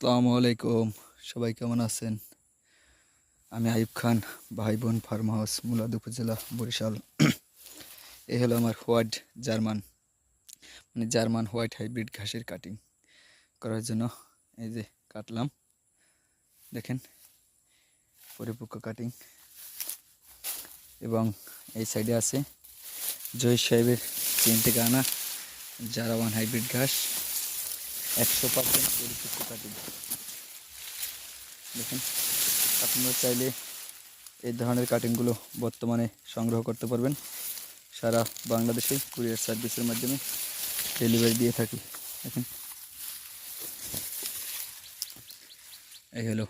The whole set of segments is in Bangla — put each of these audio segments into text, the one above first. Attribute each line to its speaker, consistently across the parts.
Speaker 1: আসসালামু আলাইকুম। সবাই কেমন আছেন? আমি আইব খান ভাই বোন ফার্ম হাউস, মুলাদ উপজেলা, বরিশাল। এই হলো আমার হোয়াইট জার্মান মানে জার্মান হোয়াইট হাইব্রিড ঘাসের কাটিং করার জন্য এই যে কাটলাম। দেখেন, পরিপক্ক কাটিং। এবং এই সাইডে আছে জয় সাহেবের চীন থেকে আনা জারাওয়ান হাইব্রিড ঘাস। একশো পার্সেন্ট পরিপক্ক কাটিং দেখেন, আপনারা চাইলে এই ধরনের কাটিংগুলো বর্তমানে সংগ্রহ করতে পারবেন। সারা বাংলাদেশে কুরিয়ার সার্ভিসের মাধ্যমে ডেলিভারি দিয়ে থাকি। দেখেন। এই হলো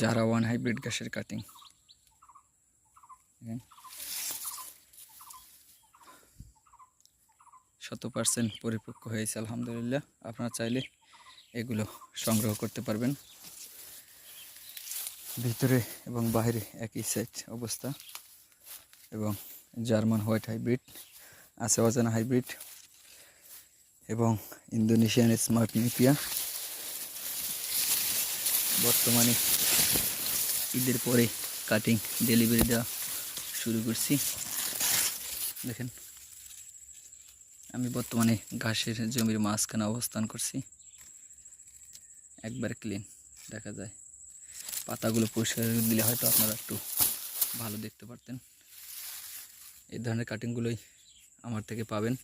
Speaker 1: জারা ওয়ান হাইব্রিড গ্যাসের কাটিং শত পার্সেন্ট পরিপক্ক হয়েছে, আলহামদুলিল্লাহ। আপনারা চাইলে এগুলো সংগ্রহ করতে পারবেন। ভিতরে এবং বাইরে একই সেট অবস্থা। এবং জার্মান হোয়াইট হাইব্রিড আছে অজানা হাইব্রিড এবং ইন্দোনেশিয়ান স্মার্ট নিপিয়া। বর্তমানে ঈদের পরে কাটিং ডেলিভারি দেওয়া শুরু করছি। দেখেন। আমি বর্তমানে ঘাসের জমির মাঝখানে অবস্থান করছি। একবার ক্লিন দেখা যায়। পাতাগুলো পরিষ্কার দিলে হয়তো আপনারা একটু ভালো দেখতে পারতেন। এই ধরনের কাটিংগুলোই আমার থেকে পাবেন।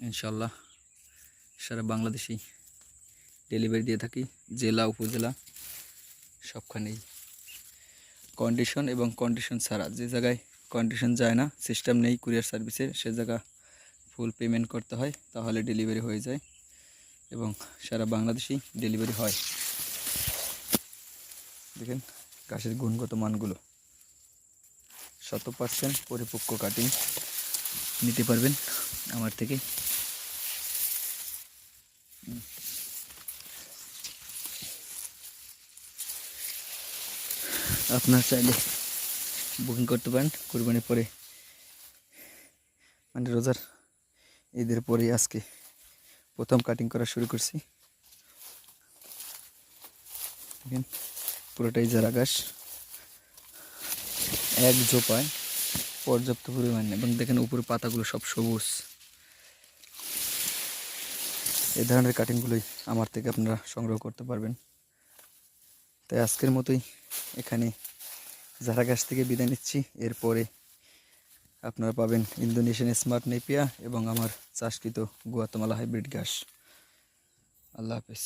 Speaker 1: ইনশাল্লাহ সারা বাংলাদেশেই ডেলিভারি দিয়ে থাকি, জেলা, উপজেলা, সবখানেই। কন্ডিশন এবং কন্ডিশন ছাড়া যে জায়গায় কন্ডিশন যায় না সিস্টেম নেই কুরিয়ার সার্ভিসে সে জায়গা ফুল পেমেন্ট করতে হয়, তাহলে ডেলিভারি হয়ে যায় এবং সারা বাংলাদেশেই ডেলিভারি হয়। দেখেন গাছের গুণগত মানগুলো। শত পার্সেন্ট পরিপক্ক কাটিং নিতে পারবেন আমার থেকে। আপনার চাইলে বুকিং করতে পারেন, কুরবানির পরে। মানে রোজার ঈদের পরেই আজকে প্রথম কাটিং করা শুরু করছি। পুরোটাই জারা ঘাস। এক জোপায় পর্যাপ্ত পরিমাণে। এবং দেখেন উপরে পাতাগুলো সব সবুজ। এ ধরনের কাটিংগুলোই আমার থেকে আপনারা সংগ্রহ করতে পারবেন। তাই আজকের মতোই এখানে জারা গাছ থেকে বিদায় নিচ্ছি। এরপরে আপনারা পাবেন ইন্দোনেশিয়ান স্মার্ট নেপিয়া এবং আমার চাষকৃত গুয়াতমালা হাইব্রিড ঘাস। আল্লাহ হাফিজ।